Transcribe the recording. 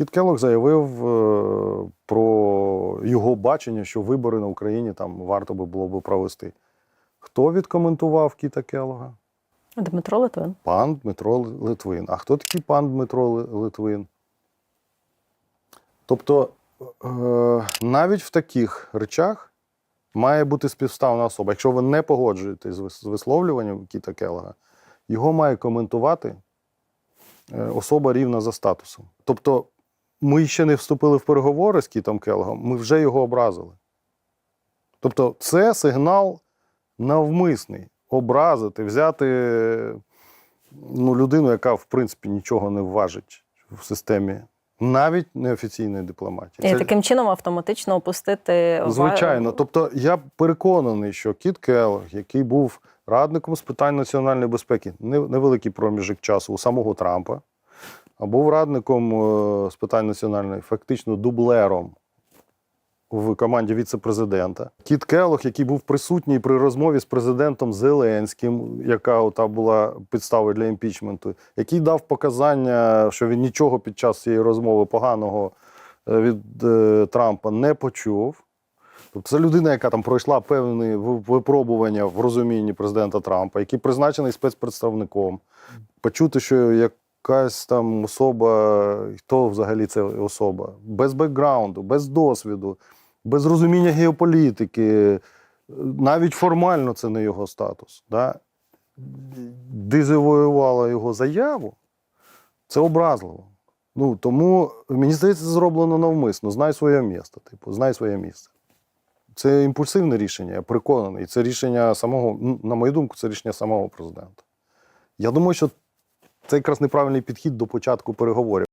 Кіт Келлог заявив е, про його бачення, що вибори на Україні там варто би було би провести. Хто відкоментував Кіта Келлога? Дмитро Литвин. Пан Дмитро Литвин. А хто такий пан Дмитро Литвин? Тобто е, навіть в таких речах має бути співставна особа. Якщо ви не погоджуєтесь з висловлюванням Кіта Келлога, його має коментувати е, особа рівна за статусом. Тобто, ми ще не вступили в переговори з Кітом Келлогом, ми вже його образили. Тобто, це сигнал навмисний образити, взяти ну, людину, яка в принципі нічого не вважить в системі навіть неофіційної дипломатії. І Це- таким чином автоматично опустити Звичайно. Тобто я переконаний, що Кіт Келлог, який був радником з питань національної безпеки, не- невеликий проміжок часу у самого Трампа, був радником е, з питань національної, фактично дублером в команді віце-президента. Кіт Келлог, який був присутній при розмові з президентом Зеленським, яка ота була підставою для імпічменту, який дав показання, що він нічого під час цієї розмови поганого е, від е, Трампа не почув. Тобто це людина, яка там пройшла певні випробування в розумінні президента Трампа, який призначений спецпредставником. Почути, що якась там особа, хто взагалі це особа, без бекграунду, без досвіду, без розуміння геополітики, навіть формально це не його статус. Да? Дезавоювала його заяву, це образливо. Ну, тому мені здається, це зроблено навмисно. Знай своє місце. Типу, знай своє місце. Це імпульсивне рішення, я переконаний. Це рішення самого, на мою думку, це рішення самого президента. Я думаю, що це якраз неправильний підхід до початку переговорів.